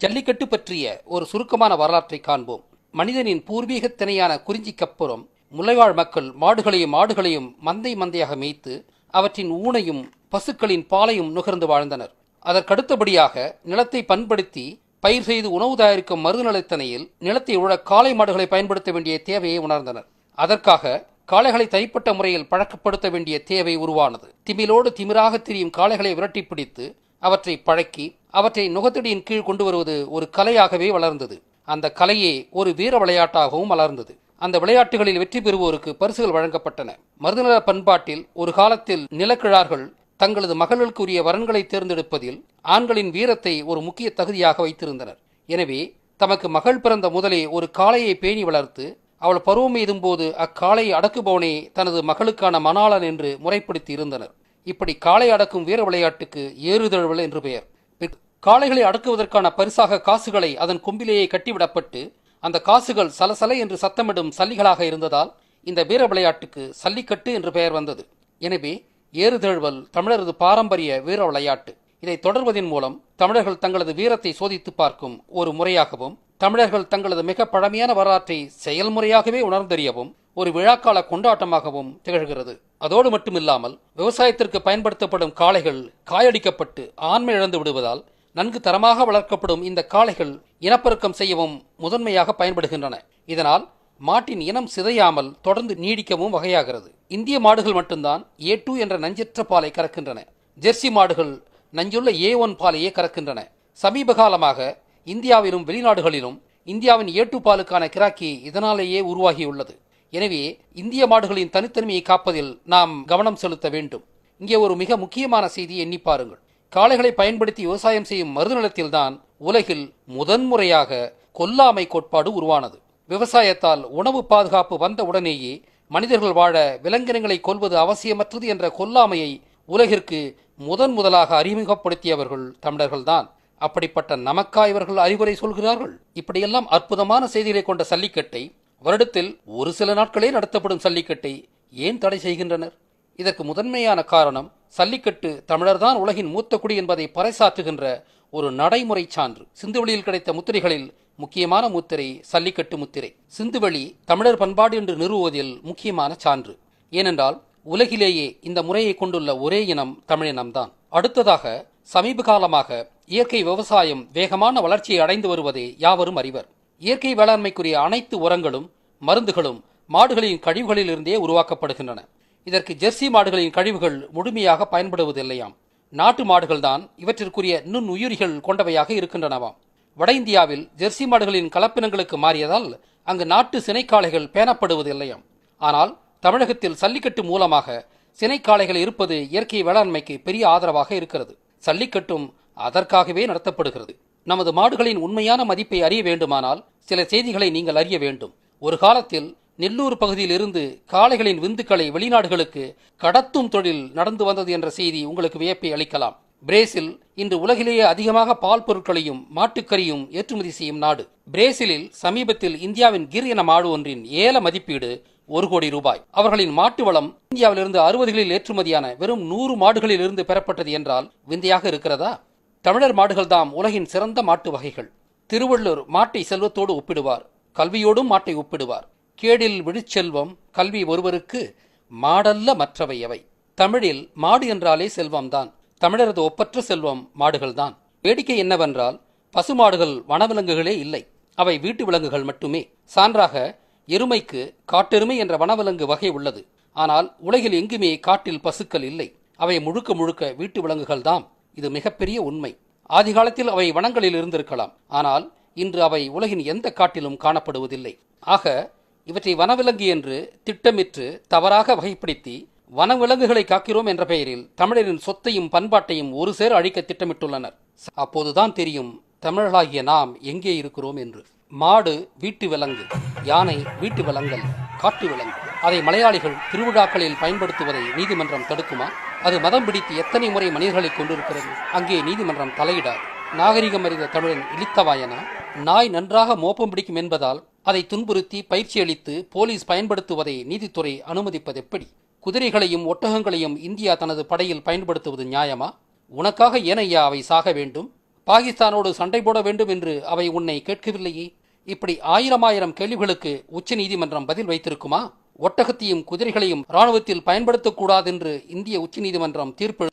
ஜல்லிக்கட்டு பற்றிய ஒரு சுருக்கமான வரலாற்றை காண்போம். மனிதனின் பூர்வீக திணையான குறிஞ்சிக்கப்புறம் முலைவாழ் மக்கள் மாடுகளையும் ஆடுகளையும் மந்தை மந்தையாக மேய்த்து அவற்றின் ஊனையும் பசுக்களின் பாலையும் நுகர்ந்து வாழ்ந்தனர். அதற்கடுத்தபடியாக நிலத்தை பண்படுத்தி பயிர் செய்து உணவு தயாரிக்கும் மருதுநிலைத்தனையில் நிலத்தை உழ காளை மாடுகளை பயன்படுத்த வேண்டிய தேவையை உணர்ந்தனர். அதற்காக காளைகளை தனிப்பட்ட முறையில் பழக்கப்படுத்த வேண்டிய தேவை உருவானது. திமிலோடு திமிராக திரியும் காளைகளை விரட்டி பிடித்து அவற்றை பழக்கி அவற்றை நுகத்தடியின் கீழ் கொண்டு வருவது ஒரு கலையாகவே வளர்ந்தது. அந்த கலையே ஒரு வீர விளையாட்டாகவும் வளர்ந்தது. அந்த விளையாட்டுகளில் வெற்றி பெறுவோருக்கு பரிசுகள் வழங்கப்பட்டன. மருதுநல பண்பாட்டில் ஒரு காலத்தில் நிலக்கிழார்கள் தங்களது மகளுக்குரிய வரன்களை தேர்ந்தெடுப்பதில் ஆண்களின் வீரத்தை ஒரு முக்கிய தகுதியாக வைத்திருந்தனர். எனவே தமக்கு மகள் பிறந்த முதலே ஒரு காளையை பேணி வளர்த்து அவள் பருவம் எய்தும் போது அக்காளையை அடக்குபவனே தனது மகளுக்கான மணாளன் என்று முறைப்படுத்தி இருந்தனர். இப்படி காளை அடக்கும் வீர விளையாட்டுக்கு ஏறுதழுவல் என்று பெயர். காளைகளை அடக்குவதற்கான பரிசாக காசுகளை அதன் கொம்பிலேயே கட்டிவிடப்பட்டு அந்த காசுகள் சலசல என்று சத்தமிடும் சல்லிகளாக இருந்ததால் இந்த வீர விளையாட்டுக்கு சல்லிக்கட்டு என்று பெயர் வந்தது. எனவே ஏறுதழுவல் தமிழரது பாரம்பரிய வீர விளையாட்டு. இதை தொடர்வதன் மூலம் தமிழர்கள் தங்களது வீரத்தை சோதித்து பார்க்கும் ஒரு முறையாகவும் தமிழர்கள் தங்களது மிக பழமையான வரலாற்றை செயல்முறையாகவே உணர்ந்தறியவும் ஒரு விழாக்கால கொண்டாட்டமாகவும் திகழ்கிறது. அதோடு மட்டுமில்லாமல் விவசாயத்திற்கு பயன்படுத்தப்படும் காளைகள் காயடிக்கப்பட்டு ஆண்மை இழந்து விடுவதால் நன்கு தரமாக வளர்க்கப்படும் இந்த காளைகள் இனப்பெருக்கம் செய்யவும் முதன்மையாக பயன்படுகின்றன. இதனால் மாட்டின் இனம் சிதையாமல் தொடர்ந்து நீடிக்கவும் வகையாகிறது. இந்திய மாடுகள் மட்டும்தான் ஏ டூ என்ற நஞ்சற்ற பாலை கறக்கின்றன. ஜெர்சி மாடுகள் நஞ்சுள்ள ஏ ஒன் பாலையே கறக்கின்றன. சமீப காலமாக இந்தியாவிலும் வெளிநாடுகளிலும் இந்தியாவின் ஏ டூ பாலுக்கான கிராக்கி இதனாலேயே உருவாகியுள்ளது. எனவே இந்திய மாடுகளின் தனித்தன்மையை காப்பதில் நாம் கவனம் செலுத்த வேண்டும். இங்கே ஒரு மிக முக்கியமான செய்தியை எண்ணி பாருங்கள். காளைகளை பயன்படுத்தி விவசாயம் செய்யும் மருதுநிலத்தில்தான் உலகில் முதன்முறையாக கொல்லாமை கோட்பாடு உருவானது. விவசாயத்தால் உணவு பாதுகாப்பு வந்த உடனேயே மனிதர்கள் வாழ விலங்கினங்களை கொல்வது அவசியமற்றது என்ற கொல்லாமையை உலகிற்கு முதன் முதலாக அறிமுகப்படுத்தியவர்கள் தமிழர்கள்தான். அப்படிப்பட்ட நமக்கா இவர்கள் அறிவுரை சொல்கிறார்கள்? இப்படியெல்லாம் அற்புதமான செய்திகளை கொண்ட சல்லிக்கட்டை வருடத்தில் ஒரு சில நாட்களே நடத்தப்படும் சல்லிக்கட்டை ஏன் தடை செய்கின்றனர்? இதற்கு முதன்மையான காரணம் சல்லிக்கட்டு தமிழர்தான் உலகின் மூத்த குடி என்பதை பறைசாற்றுகின்ற ஒரு நடைமுறை சான்று. சிந்துவெளியில் கிடைத்த முத்திரைகளில் முக்கியமான முத்திரை சல்லிக்கட்டு முத்திரை. சிந்துவெளி தமிழர் பண்பாடு என்று நிறுவுவதில் முக்கியமான சான்று. ஏனென்றால் உலகிலேயே இந்த முறையை கொண்டுள்ள ஒரே இனம் தமிழினம்தான் அடுத்ததாக சமீப காலமாக இயற்கை விவசாயம் வேகமான வளர்ச்சியை அடைந்து வருவதை யாவரும் அறிவர். இயற்கை வேளாண்மைக்குரிய அனைத்து உரங்களும் மருந்துகளும் மாடுகளின் கழிவுகளிலிருந்தே உருவாக்கப்படுகின்றன. இதற்கு ஜெர்சி மாடுகளின் கழிவுகள் முழுமையாக பயன்படுவதில்லையாம். நாட்டு மாடுகள்தான் இவற்றிற்குரிய நுண்ணுயிரிகள் கொண்டவையாக இருக்கின்றனவாம். வட இந்தியாவில் ஜெர்சி மாடுகளின் கலப்பினங்களுக்கு மாறியதால் அங்கு நாட்டு சினைக்காளைகள் பேணப்படுவதில்லையாம். ஆனால் தமிழகத்தில் சல்லிக்கட்டு மூலமாக சினைக்காளைகள் இருப்பது இயற்கை வேளாண்மைக்கு பெரிய ஆதரவாக இருக்கிறது. சல்லிக்கட்டும் அதற்காகவே நடத்தப்படுகிறது. நமது மாடுகளின் உண்மையான மதிப்பை அறிய வேண்டுமானால் சில செய்திகளை நீங்கள் அறிய வேண்டும். ஒரு காலத்தில் நெல்லூர் பகுதியில் இருந்து காளைகளின் விந்துக்களை வெளிநாடுகளுக்கு கடத்தும் தொழில் நடந்து வந்தது என்ற செய்தி உங்களுக்கு வியப்பை அளிக்கலாம். பிரேசில் இன்று உலகிலேயே அதிகமாக பால் பொருட்களையும் மாட்டுக்கறியும் ஏற்றுமதி செய்யும் நாடு. பிரேசிலில் சமீபத்தில் இந்தியாவின் கிர் என மாடு ஒன்றின் ஏல மதிப்பீடு ஒரு கோடி ரூபாய். அவர்களின் மாட்டு வளம் இந்தியாவிலிருந்து அறுபதுகளில் ஏற்றுமதியான வெறும் நூறு மாடுகளில் இருந்து பெறப்பட்டது என்றால் விந்தையாக இருக்கிறதா? தமிழர் மாடுகள் தாம் உலகின் சிறந்த மாட்டு வகைகள். திருவள்ளுவர் மாட்டை செல்வத்தோடு ஒப்பிடுவார் கல்வியோடும் மாட்டை ஒப்பிடுவார். கேடில் விழுச்செல்வம் கல்வி ஒருவருக்கு மாடல்ல மற்றவை எவை தமிழில் மாடு என்றாலே செல்வம்தான். தமிழரது ஒப்பற்ற செல்வம் மாடுகள்தான். வேடிக்கை என்னவென்றால் பசுமாடுகள் வனவிலங்குகளே இல்லை. அவை வீட்டு விலங்குகள் மட்டுமே. சான்றாக எருமைக்கு காட்டெருமை என்ற வனவிலங்கு வகை உள்ளது. ஆனால் உலகில் எங்குமே காட்டில் பசுக்கள் இல்லை. அவை முழுக்க முழுக்க வீட்டு விலங்குகள்தாம். இது மிகப்பெரிய உண்மை. ஆதிகாலத்தில் அவை வனங்களில் இருந்திருக்கலாம். ஆனால் இன்று அவை உலகின் எந்த காட்டிலும் காணப்படுவதில்லை. ஆக இவற்றை வனவிலங்கு என்று திட்டமிட்டு தவறாக வகைப்படுத்தி வனவிலங்குகளை காக்கிறோம் என்ற பெயரில் தமிழரின் சொத்தையும் பண்பாட்டையும் ஒரு சேர அழிக்க திட்டமிட்டுள்ளனர். அப்போதுதான் தெரியும் தமிழர்களாகிய நாம் எங்கே இருக்கிறோம் என்று. மாடு வீட்டு விலங்கு யானை வீட்டு விலங்கல் காட்டு விலங்கு. அதை மலையாளிகள் திருவிழாக்களில் பயன்படுத்துவதை நீதிமன்றம் தடுக்குமா? அது மதம் பிடித்து எத்தனை முறை மனிதர்களை கொண்டிருக்கிறது? அங்கே நீதிமன்றம் தலையிடாது. நாகரிகம் அறிந்த தமிழன் இழித்தவாயனா நாய் நன்றாக மோப்பம் பிடிக்கும் என்பதால் அதை துன்புறுத்தி பயிற்சி அளித்து போலீஸ் பயன்படுத்துவதை நீதித்துறை அனுமதிப்பது எப்படி? குதிரைகளையும் ஒட்டகங்களையும் இந்தியா தனது படையில் பயன்படுத்துவது நியாயமா? உனக்காக ஏனையா அவை சாக வேண்டும்? பாகிஸ்தானோடு சண்டை போட வேண்டும் என்று அவை உன்னை கேட்கவில்லையே? இப்படி ஆயிரம் ஆயிரம் கேள்விகளுக்கு உச்ச நீதிமன்றம் பதில் வைத்திருக்குமா? ஒட்டகத்தையும் குதிரைகளையும் ராணுவத்தில் பயன்படுத்தக்கூடாதென்று இந்திய உச்சநீதிமன்றம் தீர்ப்பு